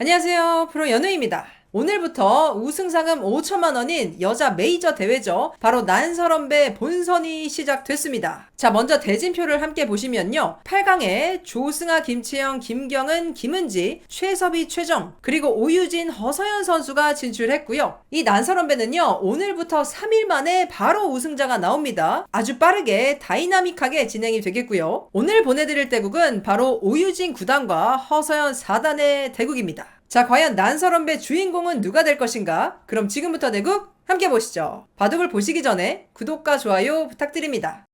안녕하세요. 프로 연우입니다. 오늘부터 우승상금 5천만 원인 여자 메이저 대회죠. 바로 난서럼배 본선이 시작됐습니다. 자, 먼저 대진표를 함께 보시면요. 8강에 조승아, 김채영, 김경은, 김은지, 최섭이, 최정, 그리고 오유진, 허서연 선수가 진출했고요. 이 난서럼배는요. 오늘부터 3일 만에 바로 우승자가 나옵니다. 아주 빠르게 다이나믹하게 진행이 되겠고요. 오늘 보내드릴 대국은 바로 오유진 9단과 허서연 4단의 대국입니다. 자, 과연 난서럼배 주인공은 누가 될 것인가? 그럼 지금부터 대국 함께 보시죠. 바둑을 보시기 전에 구독과 좋아요 부탁드립니다.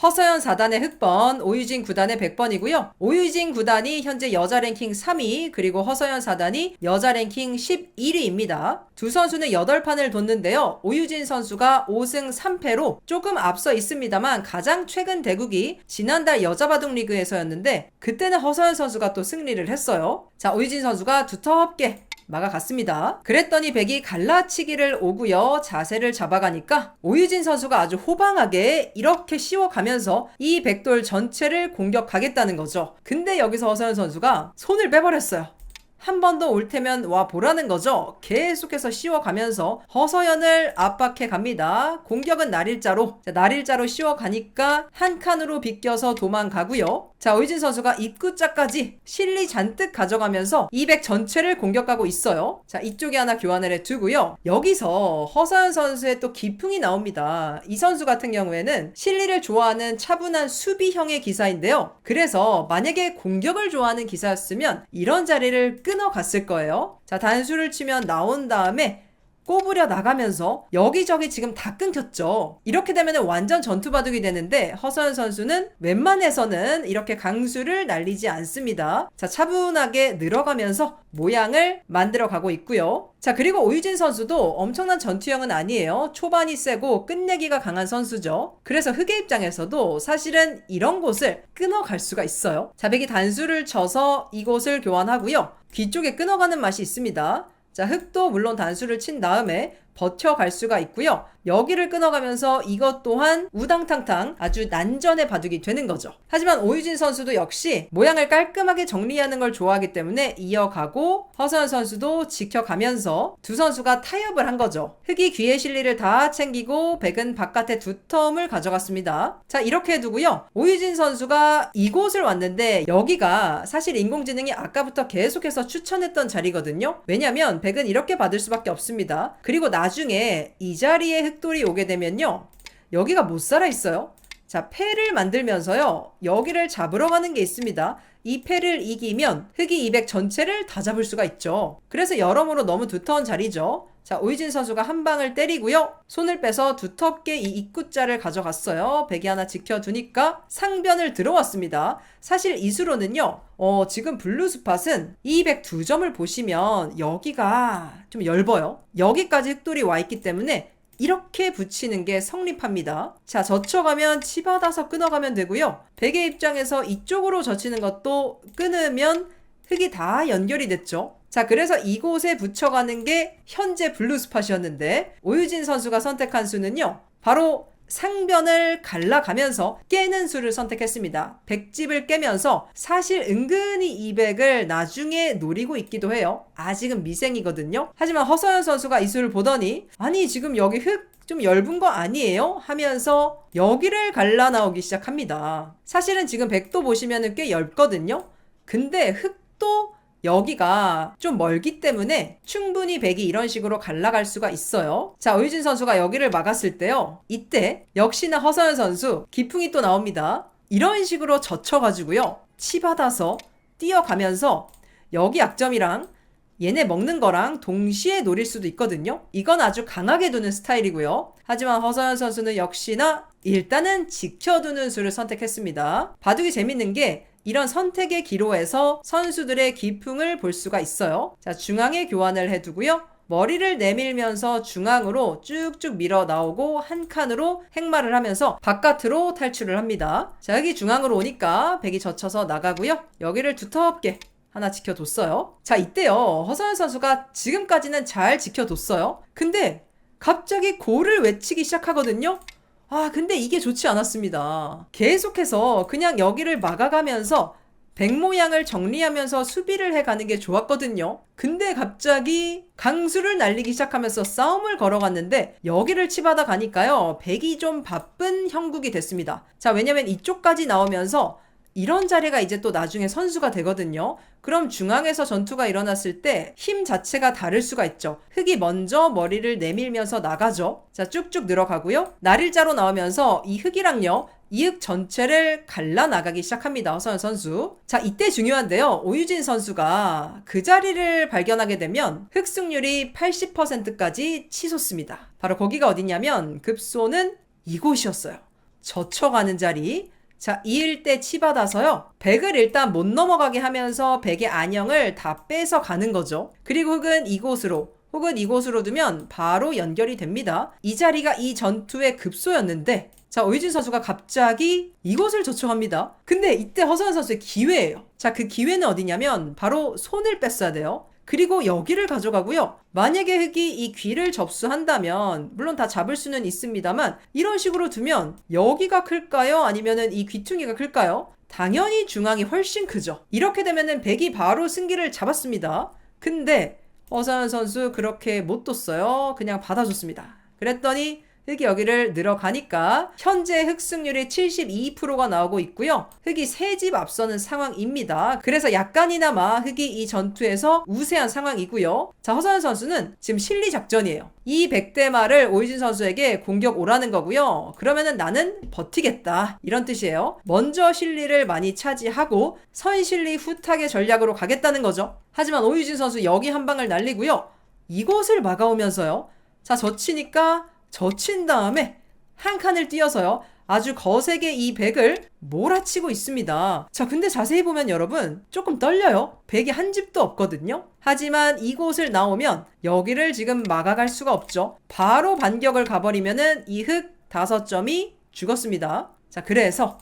허서연 4단의 흑번, 오유진 9단의 100번이고요. 오유진 9단이 현재 여자 랭킹 3위, 그리고 허서연 4단이 여자 랭킹 11위입니다. 두 선수는 8판을 뒀는데요. 오유진 선수가 5승 3패로 조금 앞서 있습니다만 가장 최근 대국이 지난달 여자 바둑 리그에서였는데 그때는 허서연 선수가 또 승리를 했어요. 자, 오유진 선수가 두텁게 막아갔습니다. 그랬더니 백이 갈라치기를 오고요. 자세를 잡아가니까 오유진 선수가 아주 호방하게 이렇게 씌워가면서 이 백돌 전체를 공격하겠다는 거죠. 근데 여기서 허서연 선수가 손을 빼버렸어요. 한 번 더 올 테면 와 보라는 거죠. 계속해서 씌워가면서 허서연을 압박해 갑니다. 공격은 날일자로 자, 날일자로 씌워가니까 한 칸으로 비껴서 도망가고요. 자 오이진 선수가 입구자까지 실리 잔뜩 가져가면서 200 전체를 공격하고 있어요. 자 이쪽에 하나 교환을 해두고요. 여기서 허서연 선수의 또 기풍이 나옵니다. 이 선수 같은 경우에는 실리를 좋아하는 차분한 수비형의 기사인데요. 그래서 만약에 공격을 좋아하는 기사였으면 이런 자리를 끊어갔을 거예요. 자, 단수를 치면 나온 다음에 꼬부려 나가면서 여기저기 지금 다 끊겼죠. 이렇게 되면 완전 전투 바둑이 되는데 허서연 선수는 웬만해서는 이렇게 강수를 날리지 않습니다. 자, 차분하게 늘어가면서 모양을 만들어 가고 있고요. 자, 그리고 오유진 선수도 엄청난 전투형은 아니에요. 초반이 세고 끝내기가 강한 선수죠. 그래서 흑의 입장에서도 사실은 이런 곳을 끊어갈 수가 있어요. 자백이 단수를 쳐서 이곳을 교환하고요. 뒤쪽에 끊어가는 맛이 있습니다. 자, 흑도 물론 단수를 친 다음에 버텨갈 수가 있고요. 여기를 끊어가면서 이것 또한 우당탕탕 아주 난전의 바둑이 되는 거죠. 하지만 오유진 선수도 역시 모양을 깔끔하게 정리하는 걸 좋아하기 때문에 이어가고 허서연 선수도 지켜가면서 두 선수가 타협을 한 거죠. 흑이 귀의 실리를 다 챙기고 백은 바깥에 두 텀을 가져갔습니다. 자 이렇게 두고요. 오유진 선수가 이곳을 왔는데 여기가 사실 인공지능이 아까부터 계속해서 추천했던 자리거든요. 왜냐면 백은 이렇게 받을 수밖에 없습니다. 그리고 나 중에 이 자리에 흑 흑돌이 오게 되면요. 여기가 못 살아 있어요. 자, 패를 만들면서요. 여기를 잡으러 가는 게 있습니다. 이 패를 이기면 흑이 200 전체를 다 잡을 수가 있죠. 그래서 여러모로 너무 두터운 자리죠. 자, 오이진 선수가 한 방을 때리고요. 손을 빼서 두텁게 이 입구자를 가져갔어요. 백이 하나 지켜두니까 상변을 들어왔습니다. 사실 이수로는요, 어, 지금 블루 스팟은 202점을 보시면 여기가 좀 얇아요. 여기까지 흑돌이 와 있기 때문에 이렇게 붙이는 게 성립합니다. 자, 젖혀가면 치받아서 끊어가면 되고요. 베개 입장에서 이쪽으로 젖히는 것도 끊으면 흙이 다 연결이 됐죠. 자, 그래서 이곳에 붙여가는 게 현재 블루 스팟이었는데 오유진 선수가 선택한 수는요. 바로 상변을 갈라가면서 깨는 수를 선택했습니다. 100집을 깨면서 사실 은근히 200을 나중에 노리고 있기도 해요. 아직은 미생이거든요. 하지만 허서연 선수가 이 수를 보더니 아니 지금 여기 흙좀 얇은 거 아니에요? 하면서 여기를 갈라 나오기 시작합니다. 사실은 지금 100도 보시면 꽤 얇거든요. 근데 흙도 여기가 좀 멀기 때문에 충분히 백이 이런 식으로 갈라갈 수가 있어요. 자, 오유진 선수가 여기를 막았을 때요. 이때 역시나 허서연 선수 기풍이 또 나옵니다. 이런 식으로 젖혀가지고요. 치받아서 뛰어가면서 여기 약점이랑 얘네 먹는 거랑 동시에 노릴 수도 있거든요. 이건 아주 강하게 두는 스타일이고요. 하지만 허서연 선수는 역시나 일단은 지켜두는 수를 선택했습니다. 바둑이 재밌는 게 이런 선택의 기로에서 선수들의 기풍을 볼 수가 있어요. 자, 중앙에 교환을 해두고요. 머리를 내밀면서 중앙으로 쭉쭉 밀어 나오고 한 칸으로 행마를 하면서 바깥으로 탈출을 합니다. 자, 여기 중앙으로 오니까 백이 젖혀서 나가고요. 여기를 두텁게 하나 지켜뒀어요. 자, 이때요. 허서연 선수가 지금까지는 잘 지켜뒀어요. 근데 갑자기 고를 외치기 시작하거든요. 아, 근데 이게 좋지 않았습니다. 계속해서 그냥 여기를 막아가면서 백 모양을 정리하면서 수비를 해가는 게 좋았거든요. 근데 갑자기 강수를 날리기 시작하면서 싸움을 걸어갔는데 여기를 치받아 가니까요. 백이 좀 바쁜 형국이 됐습니다. 자, 왜냐면 이쪽까지 나오면서 이런 자리가 이제 또 나중에 선수가 되거든요. 그럼 중앙에서 전투가 일어났을 때 힘 자체가 다를 수가 있죠. 흙이 먼저 머리를 내밀면서 나가죠. 자, 쭉쭉 늘어가고요. 날일자로 나오면서 이 흙이랑요. 이 흙 전체를 갈라 나가기 시작합니다. 허서연 선수. 자, 이때 중요한데요. 오유진 선수가 그 자리를 발견하게 되면 흑승률이 80%까지 치솟습니다. 바로 거기가 어디냐면 급소는 이곳이었어요. 젖혀가는 자리. 자, 이을 때 치받아서요. 백을 일단 못 넘어가게 하면서 백의 안형을 다 빼서 가는 거죠. 그리고 흙은 이곳으로 혹은 이곳으로 두면 바로 연결이 됩니다. 이 자리가 이 전투의 급소였는데 자, 오유진 선수가 갑자기 이곳을 젖혀갑니다. 근데 이때 허서연 선수의 기회예요. 자, 그 기회는 어디냐면 바로 손을 뺐어야 돼요. 그리고 여기를 가져가고요. 만약에 흙이 이 귀를 접수한다면 물론 다 잡을 수는 있습니다만 이런 식으로 두면 여기가 클까요? 아니면은 이 귀퉁이가 클까요? 당연히 중앙이 훨씬 크죠. 이렇게 되면은 백이 바로 승기를 잡았습니다. 근데 어사연 선수 그렇게 못 뒀어요. 그냥 받아줬습니다. 그랬더니 흙이 여기를 늘어가니까 현재 흑승률이 72%가 나오고 있고요. 흙이 세 집 앞서는 상황입니다. 그래서 약간이나마 흙이 이 전투에서 우세한 상황이고요. 자, 허선 선수는 지금 실리 작전이에요. 이 100대 말을 오이진 선수에게 공격 오라는 거고요. 그러면은 나는 버티겠다. 이런 뜻이에요. 먼저 실리를 많이 차지하고 선실리 후타의 전략으로 가겠다는 거죠. 하지만 오유진 선수 여기 한 방을 날리고요. 이곳을 막아오면서요. 자, 젖히니까 젖힌 다음에 한 칸을 띄어서요. 아주 거세게 이 백을 몰아치고 있습니다. 자, 근데 자세히 보면 여러분 조금 떨려요. 백이 한 집도 없거든요. 하지만 이곳을 나오면 여기를 지금 막아갈 수가 없죠. 바로 반격을 가버리면은 이 흙 다섯 점이 죽었습니다. 자, 그래서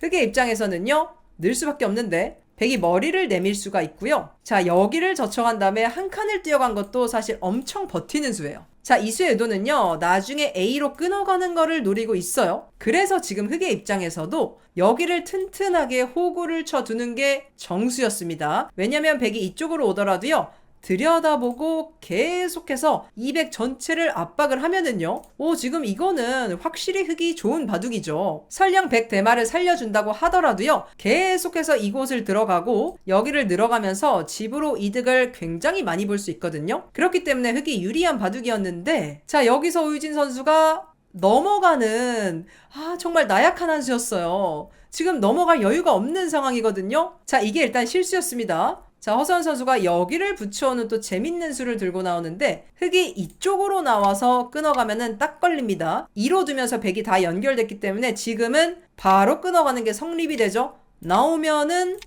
흙의 입장에서는요. 늘 수밖에 없는데 백이 머리를 내밀 수가 있고요. 자, 여기를 젖혀간 다음에 한 칸을 뛰어간 것도 사실 엄청 버티는 수예요. 자, 이 수의 의도는요, 나중에 A로 끊어가는 거를 노리고 있어요. 그래서 지금 흑의 입장에서도 여기를 튼튼하게 호구를 쳐두는 게 정수였습니다. 왜냐면 백이 이쪽으로 오더라도요, 들여다보고 계속해서 200 전체를 압박을 하면은요. 오, 지금 이거는 확실히 흙이 좋은 바둑이죠. 설령 100 대마를 살려준다고 하더라도요. 계속해서 이곳을 들어가고 여기를 늘어가면서 집으로 이득을 굉장히 많이 볼 수 있거든요. 그렇기 때문에 흙이 유리한 바둑이었는데 자, 여기서 우유진 선수가 넘어가는 아 정말 나약한 한 수였어요. 지금 넘어갈 여유가 없는 상황이거든요. 자 이게 일단 실수였습니다. 자, 허선 선수가 여기를 붙여오는 또 재밌는 수를 들고 나오는데 흙이 이쪽으로 나와서 끊어가면은 딱 걸립니다. 2로 두면서 백이 다 연결됐기 때문에 지금은 바로 끊어가는 게 성립이 되죠. 나오면은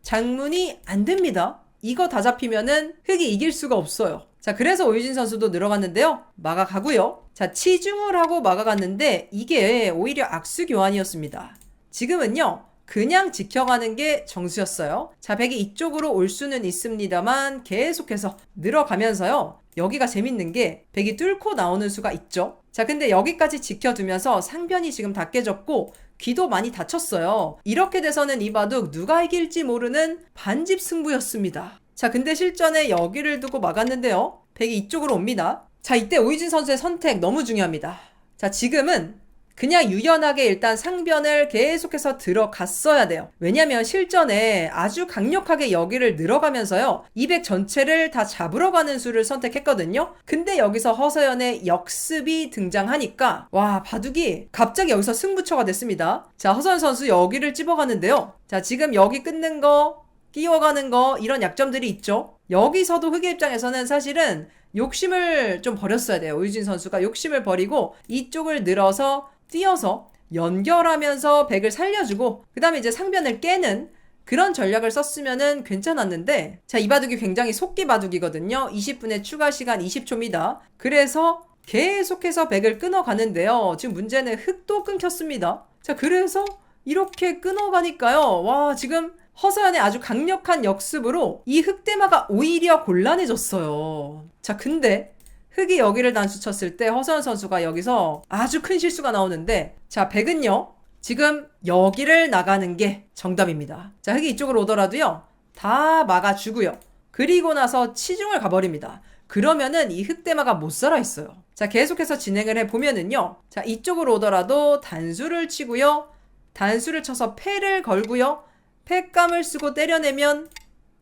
장문이 안 됩니다. 이거 다 잡히면은 흙이 이길 수가 없어요. 자, 그래서 오유진 선수도 늘어갔는데요. 막아가고요. 자, 치중을 하고 막아갔는데 이게 오히려 악수 교환이었습니다. 지금은요. 그냥 지켜가는 게 정수였어요. 자, 백이 이쪽으로 올 수는 있습니다만 계속해서 늘어가면서요. 여기가 재밌는 게 백이 뚫고 나오는 수가 있죠. 자, 근데 여기까지 지켜두면서 상변이 지금 다 깨졌고 귀도 많이 다쳤어요. 이렇게 돼서는 이 바둑 누가 이길지 모르는 반집 승부였습니다. 자, 근데 실전에 여기를 두고 막았는데요. 백이 이쪽으로 옵니다. 자, 이때 오이진 선수의 선택 너무 중요합니다. 자, 지금은 그냥 유연하게 일단 상변을 계속해서 들어갔어야 돼요. 왜냐면 실전에 아주 강력하게 여기를 늘어가면서요. 200 전체를 다 잡으러 가는 수를 선택했거든요. 근데 여기서 허서연의 역습이 등장하니까 와 바둑이 갑자기 여기서 승부처가 됐습니다. 자 허서연 선수 여기를 찝어가는데요. 자 지금 여기 끊는 거 끼워가는 거 이런 약점들이 있죠. 여기서도 흑의 입장에서는 사실은 욕심을 좀 버렸어야 돼요. 오유진 선수가 욕심을 버리고 이쪽을 늘어서 뛰어서 연결하면서 백을 살려주고 그 다음에 이제 상변을 깨는 그런 전략을 썼으면은 괜찮았는데 자 이 바둑이 굉장히 속기 바둑이거든요. 20분의 추가 시간 20초입니다. 그래서 계속해서 백을 끊어가는데요. 지금 문제는 흙도 끊겼습니다. 자 그래서 이렇게 끊어가니까요. 와 지금 허서연의 아주 강력한 역습으로 이 흑대마가 오히려 곤란해졌어요. 자 근데 흑이 여기를 단수 쳤을 때 허선 선수가 여기서 아주 큰 실수가 나오는데 자 백은요 지금 여기를 나가는 게 정답입니다. 자, 흑이 이쪽으로 오더라도요. 다 막아주고요. 그리고 나서 치중을 가버립니다. 그러면은 이 흑대마가 못 살아 있어요. 자, 계속해서 진행을 해 보면은요. 자, 이쪽으로 오더라도 단수를 치고요. 단수를 쳐서 패를 걸고요. 패감을 쓰고 때려내면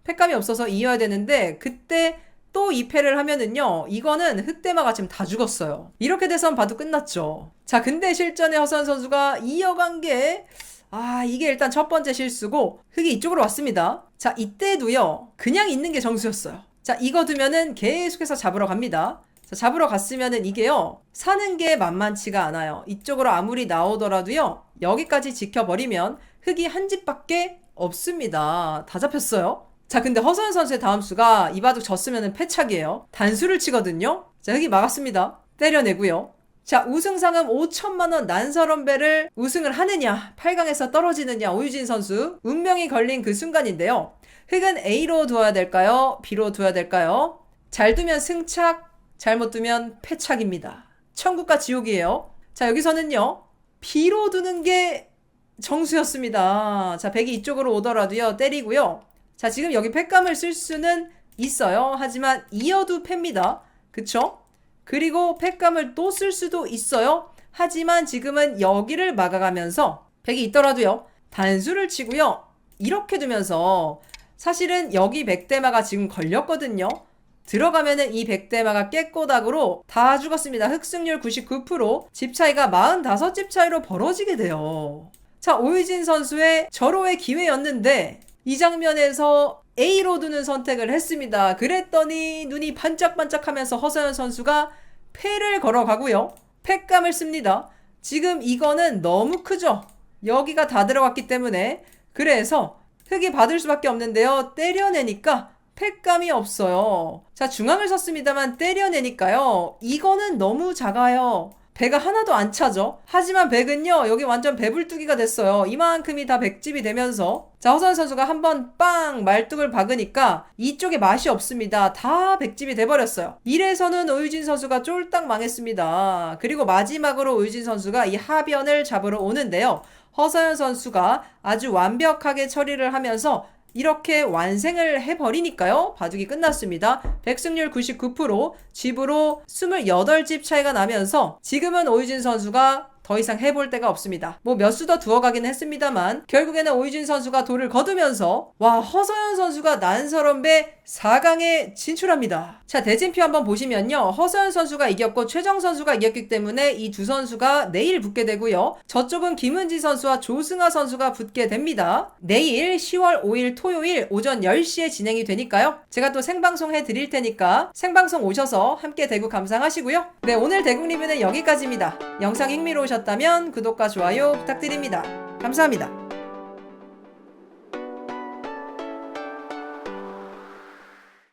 패감이 없어서 이어야 되는데 그때 또 2패를 하면은요. 이거는 흑대마가 지금 다 죽었어요. 이렇게 돼선 봐도 끝났죠. 자, 근데 실전에 허선 선수가 이어간 게 아, 이게 일단 첫 번째 실수고 흑이 이쪽으로 왔습니다. 자, 이때도요. 그냥 있는 게 정수였어요. 자, 이거 두면은 계속해서 잡으러 갑니다. 자, 잡으러 갔으면은 이게요. 사는 게 만만치가 않아요. 이쪽으로 아무리 나오더라도요. 여기까지 지켜버리면 흑이 한 집밖에 없습니다. 다 잡혔어요. 자, 근데 허선 선수의 다음 수가 이 바둑 졌으면은 패착이에요. 단수를 치거든요. 자, 흑이 막았습니다. 때려내고요. 자, 우승 상금 5천만 원 난설원배를 우승을 하느냐, 8강에서 떨어지느냐, 오유진 선수 운명이 걸린 그 순간인데요. 흑은 A로 두어야 될까요? B로 두어야 될까요? 잘 두면 승착, 잘못 두면 패착입니다. 천국과 지옥이에요. 자, 여기서는요. B로 두는 게 정수였습니다. 자, 백이 이쪽으로 오더라도요. 때리고요. 자, 지금 여기 패감을 쓸 수는 있어요. 하지만 이어도 패입니다. 그쵸? 그리고 패감을 또 쓸 수도 있어요. 하지만 지금은 여기를 막아가면서 백이 있더라도요. 단수를 치고요. 이렇게 두면서 사실은 여기 백대마가 지금 걸렸거든요. 들어가면은 이 백대마가 깨꼬닥으로 다 죽었습니다. 흑승률 99%, 집 차이가 45집 차이로 벌어지게 돼요. 자, 오유진 선수의 절호의 기회였는데 이 장면에서 A로 두는 선택을 했습니다. 그랬더니 눈이 반짝반짝하면서 허서연 선수가 패를 걸어가고요. 패감을 씁니다. 지금 이거는 너무 크죠? 여기가 다 들어갔기 때문에 그래서 흑이 받을 수밖에 없는데요. 때려내니까 패감이 없어요. 자, 중앙을 섰습니다만 때려내니까요. 이거는 너무 작아요. 배가 하나도 안 차죠. 하지만 백은요, 여기 완전 배불뚝이가 됐어요. 이만큼이 다 백집이 되면서. 자, 허선 선수가 한 번 빵! 말뚝을 박으니까 이쪽에 맛이 없습니다. 다 백집이 돼버렸어요. 이래서는 오유진 선수가 쫄딱 망했습니다. 그리고 마지막으로 오유진 선수가 이 하변을 잡으러 오는데요. 허서연 선수가 아주 완벽하게 처리를 하면서 이렇게 완생을 해버리니까요. 바둑이 끝났습니다. 백승률 99%, 집으로 28집 차이가 나면서 지금은 오유진 선수가 더 이상 해볼 데가 없습니다. 뭐 몇 수 더 두어 가긴 했습니다만 결국에는 오유진 선수가 돌을 거두면서 와 허서연 선수가 난서럼배 4강에 진출합니다. 자 대진표 한번 보시면요. 허서연 선수가 이겼고 최정 선수가 이겼기 때문에 이 두 선수가 내일 붙게 되고요. 저쪽은 김은지 선수와 조승아 선수가 붙게 됩니다. 내일 10월 5일 토요일 오전 10시에 진행이 되니까요. 제가 또 생방송 해드릴 테니까 생방송 오셔서 함께 대구 감상하시고요. 네 오늘 대국 리뷰는 여기까지입니다. 영상 흥미로우 셨다면 구독과 좋아요 부탁드립니다. 감사합니다.